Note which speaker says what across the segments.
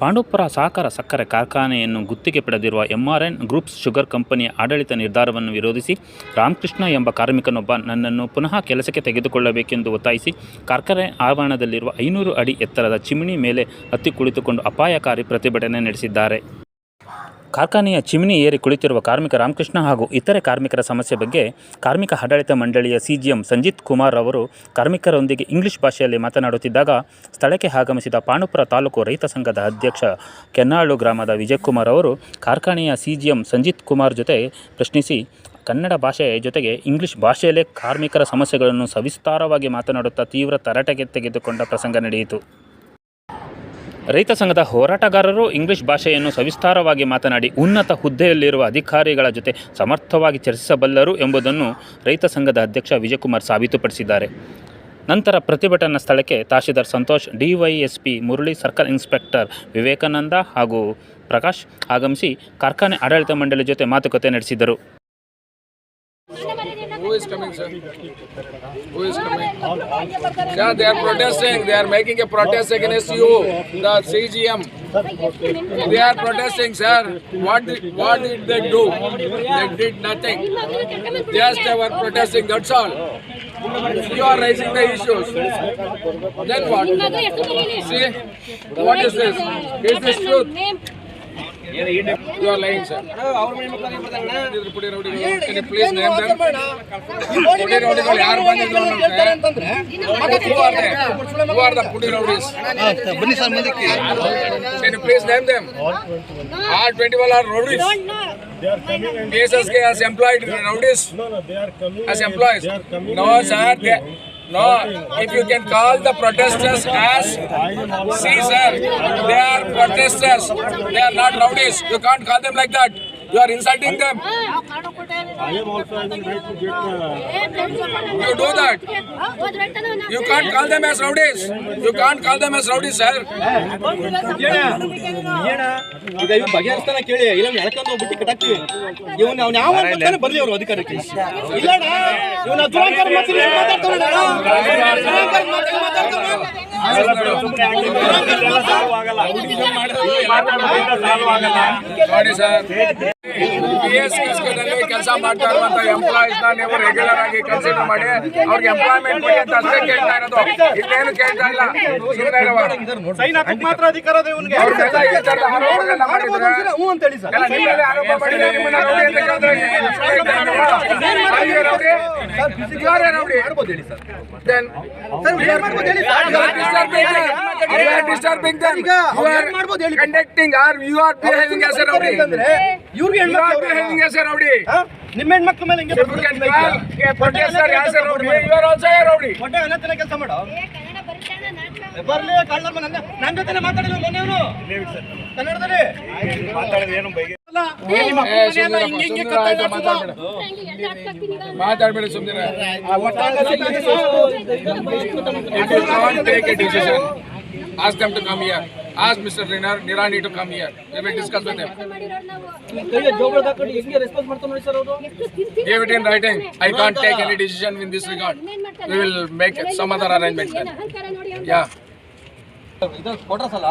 Speaker 1: ಪಾಂಡವಪುರ ಸಹಕಾರ ಸಕ್ಕರೆ ಕಾರ್ಖಾನೆಯನ್ನು ಗುತ್ತಿಗೆ ಪಡೆದಿರುವ ಎಂಆರ್ಎನ್ ಗ್ರೂಪ್ಸ್ ಶುಗರ್ ಕಂಪನಿಯ ಆಡಳಿತ ನಿರ್ಧಾರವನ್ನು ವಿರೋಧಿಸಿ ರಾಮಕೃಷ್ಣ ಎಂಬ ಕಾರ್ಮಿಕನೊಬ್ಬ ನನ್ನನ್ನು ಪುನಃ ಕೆಲಸಕ್ಕೆ ತೆಗೆದುಕೊಳ್ಳಬೇಕೆಂದು ಒತ್ತಾಯಿಸಿ ಕಾರ್ಖಾನೆ ಆವರಣದಲ್ಲಿರುವ ಐನೂರು ಅಡಿ ಎತ್ತರದ ಚಿಮಣಿ ಮೇಲೆ ಹತ್ತಿ ಕುಳಿತುಕೊಂಡು ಅಪಾಯಕಾರಿ ಪ್ರತಿಭಟನೆ ನಡೆಸಿದ್ದಾರೆ. ಕಾರ್ಖಾನೆಯ ಚಿಮಣಿ ಏರಿ ಕುಳಿತಿರುವ ಕಾರ್ಮಿಕ ರಾಮಕೃಷ್ಣ ಹಾಗೂ ಇತರೆ ಕಾರ್ಮಿಕರ ಸಮಸ್ಯೆ ಬಗ್ಗೆ ಕಾರ್ಮಿಕ ಆಡಳಿತ ಮಂಡಳಿಯ ಸಿಜಿಎಂ ಸಂಜಿತ್ ಕುಮಾರ್ ಅವರು ಕಾರ್ಮಿಕರೊಂದಿಗೆ ಇಂಗ್ಲಿಷ್ ಭಾಷೆಯಲ್ಲಿ ಮಾತನಾಡುತ್ತಿದ್ದಾಗ ಸ್ಥಳಕ್ಕೆ ಆಗಮಿಸಿದ ಪಾಂಡುಪುರ ತಾಲೂಕು ರೈತ ಸಂಘದ ಅಧ್ಯಕ್ಷ ಕೆನ್ನಾಳು ಗ್ರಾಮದ ವಿಜಯಕುಮಾರ್ ಅವರು ಕಾರ್ಖಾನೆಯ ಸಿಜಿಎಂ ಸಂಜಿತ್ ಕುಮಾರ್ ಜೊತೆ ಪ್ರಶ್ನಿಸಿ, ಕನ್ನಡ ಭಾಷೆಯ ಜೊತೆಗೆ ಇಂಗ್ಲಿಷ್ ಭಾಷೆಯಲ್ಲೇ ಕಾರ್ಮಿಕರ ಸಮಸ್ಯೆಗಳನ್ನು ಸವಿಸ್ತಾರವಾಗಿ ಮಾತನಾಡುತ್ತಾ ತೀವ್ರ ತರಾಟೆಗೆ ತೆಗೆದುಕೊಂಡ ಪ್ರಸಂಗ ನಡೆಯಿತು. ರೈತ ಸಂಘದ ಹೋರಾಟಗಾರರು ಇಂಗ್ಲಿಷ್ ಭಾಷೆಯನ್ನು ಸವಿಸ್ತಾರವಾಗಿ ಮಾತನಾಡಿ ಉನ್ನತ ಹುದ್ದೆಯಲ್ಲಿರುವ ಅಧಿಕಾರಿಗಳ ಜೊತೆ ಸಮರ್ಥವಾಗಿ ಚರ್ಚಿಸಬಲ್ಲರು ಎಂಬುದನ್ನು ರೈತ ಸಂಘದ ಅಧ್ಯಕ್ಷ ವಿಜಯಕುಮಾರ್ ಸಾಬೀತುಪಡಿಸಿದ್ದಾರೆ. ನಂತರ ಪ್ರತಿಭಟನಾ ಸ್ಥಳಕ್ಕೆ tahsildar Santosh, DYSP Murali, circle inspector Vivekananda ಹಾಗೂ ಪ್ರಕಾಶ್ ಆಗಮಿಸಿ ಕಾರ್ಖಾನೆ ಆಡಳಿತ ಮಂಡಳಿ ಜೊತೆ ಮಾತುಕತೆ ನಡೆಸಿದರು.
Speaker 2: Who is coming, sir? Who is coming? Sir, they are protesting. They are making a protest against you, the CGM. They are protesting, sir. What did, what did they do? They did nothing. Just they were protesting, that's all. You are raising the issues. Then what? See, what is this? Is this truth?
Speaker 3: ಬನ್ನಿ sir ಮುಂದಕ್ಕೆ
Speaker 2: Can you please name them? All 21 are rowdies. KSSK has employed rowdies
Speaker 4: No, no, they are coming.
Speaker 2: as
Speaker 4: and
Speaker 2: employees.
Speaker 4: They are coming.
Speaker 2: No,
Speaker 4: and
Speaker 2: sir. They, no, if you can call the protesters as, see, sir, they are protesters. They are not rowdies. You can't call them like that. You are insulting them.
Speaker 4: I am also having right to get. Uh,
Speaker 2: You do that. You can't call them as rowdies. You can't call them as rowdies, sir.
Speaker 3: ಈಗ ಇವ್ ಬಗೆಹರಿಸ್ತಾನ ಕೇಳಿ ಇಲ್ಲ ಎಳ್ಕೊಂಡು ಹೋಗ್ಬಿಟ್ಟು ಕಟ್ಟಾಕ್ತಿವಿ ಇವನ್ ಅವ್ನ ಯಾವ ಬರ್ತಾನೆ ಬರ್ಲಿ ಅವ್ರು ಅಧಿಕಾರಕ್ಕೆ ಇಲ್ಲಣ್ಣ ಇವನ ದುರಂಕಾರ ಮಾತಾಡ್ತಾವಣ್ಣ
Speaker 2: ನೋಡಿ ಸರ್. ಪಿ ಎಸ್ ಕೆಲಸ ಮಾಡ್ತಾ ಇರುವಂತ ಎಂಪ್ಲಾಯೀಸ್ ನೀವು ರೆಗ್ಯುಲರ್ ಆಗಿ ಕನ್ಸಿಡರ್ ಮಾಡಿ ಅವ್ರಿಗೆ ಎಂಪ್ಲಾಯ್ಮೆಂಟ್ ಕೊಡಿ ಅಂತ ಅಷ್ಟೇ ಕೇಳ್ತಾ ಇರೋದು ಇನ್ನೇನು ಕೇಳ್ತಾ ಇಲ್ಲ ಸುಮ್ಮನೆ
Speaker 3: ಮಾತ್ರ ಅಧಿಕಾರ
Speaker 2: ಆರೋಪ ಮಾಡಿದ್ರೆ ನಿಮ್ಮನ್ನ ರೌಡಿ ಅಂತ ಹೇಳ್ತಾ ಇದ್ದೀರಾ? ಹಾಗೆ ರೌಡಿ? ಯಾರೇ ರೌಡಿ? ಯೋರು ಹೆಣಮಕ್ಕಾ ರಾವ್ಡಿ
Speaker 3: ನಿಮ್ಮ ಹೆಣಮಕ್ಕಾ ಮೇಲೆ ಹೆಂಗೇ ಕೆಲಸ ಮಾಡೋ? ಬರ್ಲಿ ಕನ್ನಡ ನನ್ನ ಜೊತೆ ಮಾತಾಡೋ ಮೊನ್ನೆವನು ಕನ್ನಡದಲ್ಲಿ?
Speaker 2: ಮಾತಾಡೋ to ask. Mr. Nirar, Nirani to come here. We will discuss with him. Give it in writing. I can't take any decision in this regard. We will make some other arrangement. then. Yeah.
Speaker 3: ಇದು quarters ಅಲ್ಲ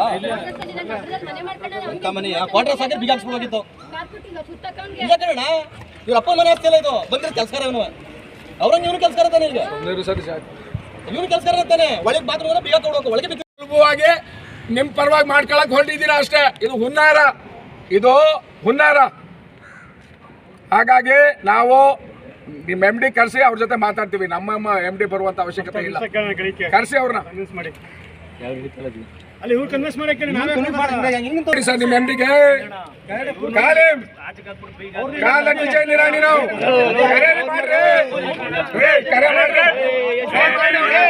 Speaker 3: ಮನೆ quarters ಹಾಕಿ ಬಿಗ ಹಾಕ್ಸ್ಬೋದಾಗಿತ್ತು ಇಲ್ಲ ಕಣ ಇವ್ರ ಅಪ್ಪ ಮನೆ ಆಗ್ತಿಲ್ಲ ಇದು ಬಂದ್ರೆ ಕೆಲಸಕಾರ ಇವನು ಅವ್ರಂಗೆ ಇವನು ಕೆಲಸಕಾರ ತಾನೆ ಈಗ. ಇವನು ಕೆಲಸಕಾರ ತಾನೆ ಒಳಗೆ ಬಾತ್ರೂಮ್ ಬಿಗ ತಗೊಳಕ್ಕೆ ಒಳಗೆ
Speaker 2: ಸುಲಭವಾಗಿ ನಿಮ್ ಪರವಾಗಿ ಮಾಡ್ಕೊಳಕ್ ಹೊರಟಿದ್ದೀರಾ ಅಷ್ಟೇ. ಇದು ಹುನ್ನಾರ. ಇದು ಹುನ್ನಾರ. ಹಾಗಾಗಿ ನಾವು ನಿಮ್ಮ ಎಂ ಡಿ ಕರೆಸಿ ಅವ್ರ ಜೊತೆ ಮಾತಾಡ್ತೀವಿ. ನಮ್ಮ ಎಂ ಡಿ ಬರುವಂತ ಅವಶ್ಯಕತೆ ಇಲ್ಲ. ಕರೆಸಿ ಅವ್ರನ್ನ.
Speaker 4: ಅಲ್ಲಿ ಇವ್ರು ಕನ್ವಿನ್ಸ್ ಮಾಡಕ್ಕೆ ನಾವೇ
Speaker 2: ನೋಡಿ ಸರ್ ನಿಮ್ಮ ಎಮ್ ಡಿಗೆ ಕಾಲಿಂ ಕಾಲ ವಿಜಯ್ ನಿರಾಣಿ ನಾವು ಕರೆ ಮಾಡ್ರಿ ಏ, ಕರೆ ಮಾಡ್ರಿ ಫೋನ್ ಮಾಡಿ ಅವ್ರಿಗೆ.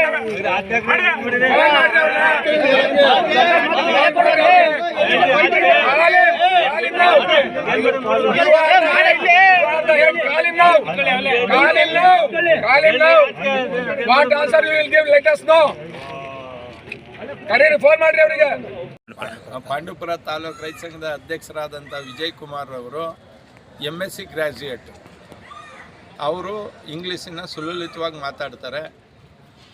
Speaker 2: ಫೋನ್ ಮಾಡ್ರಿ ಅವ್ರಿಗೆ. ಕಾಲಿಂ, ಕಾಲಿಂ ನಾವು. You are not- you are the head. ಕಾಲಿಂ ನಾವು. ಕಾಲಿಂ ನಾವು. ಕಾಲಿಂ ನಾವು. What answer you will give, let us know. ಕರೀರಿ ಫೋನ್ ಮಾಡ್ರಿ ಅವರಿಗೆ
Speaker 5: ಪಾಂಡುಪುರ ತಾಲೂಕು ರೈತ ಸಂಘದ ಅಧ್ಯಕ್ಷರಾದಂಥ ವಿಜಯ್ ಕುಮಾರ್ ಅವರು ಎಂ ಎಸ್ ಸಿ ಗ್ರ್ಯಾಜುಯೇಟ್ ಅವರು ಇಂಗ್ಲೀಷನ್ನ ಸುಲಲಿತವಾಗಿ ಮಾತಾಡ್ತಾರೆ.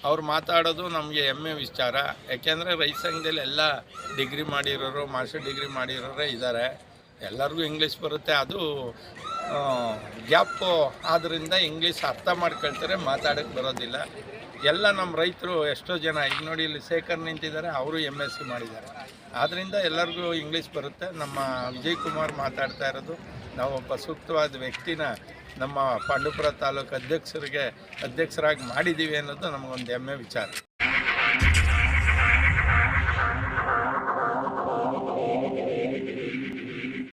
Speaker 5: ಅವ್ರು ಮಾತಾಡೋದು ನಮಗೆ ಹೆಮ್ಮೆ ವಿಚಾರ. ಯಾಕೆಂದರೆ ರೈತ ಸಂಘದಲ್ಲಿ ಎಲ್ಲ ಡಿಗ್ರಿ ಮಾಡಿರೋರು ಮಾಸ್ಟರ್ ಡಿಗ್ರಿ ಮಾಡಿರೋರೇ ಇದ್ದಾರೆ ಎಲ್ಲರಿಗೂ ಇಂಗ್ಲೀಷ್ ಬರುತ್ತೆ. ಅದು ಗ್ಯಾಪು ಆದ್ದರಿಂದ ಇಂಗ್ಲೀಷ್ ಅರ್ಥ ಮಾಡ್ಕೊಳ್ತಾರೆ ಮಾತಾಡೋಕ್ಕೆ ಬರೋದಿಲ್ಲ. ಎಲ್ಲ ನಮ್ಮ ರೈತರು ಎಷ್ಟೋ ಜನ, ಈಗ ನೋಡಿ ಇಲ್ಲಿ ಶೇಖರ್ ನಿಂತಿದ್ದಾರೆ, ಅವರು ಎಂ ಎಸ್ ಸಿ ಮಾಡಿದ್ದಾರೆ. ಆದ್ದರಿಂದ ಎಲ್ಲರಿಗೂ ಇಂಗ್ಲೀಷ್ ಬರುತ್ತೆ. ನಮ್ಮ ವಿಜಯ್ ಕುಮಾರ್ ಮಾತಾಡ್ತಾ ಇರೋದು, ನಾವು ಒಬ್ಬ ಸೂಕ್ತವಾದ ವ್ಯಕ್ತಿನ ನಮ್ಮ ಪಾಂಡುಪುರ ತಾಲೂಕು ಅಧ್ಯಕ್ಷರಿಗೆ, ಅಧ್ಯಕ್ಷರಾಗಿ ಮಾಡಿದ್ದೀವಿ ಅನ್ನೋದು ನಮಗೊಂದು ಹೆಮ್ಮೆ ವಿಚಾರ.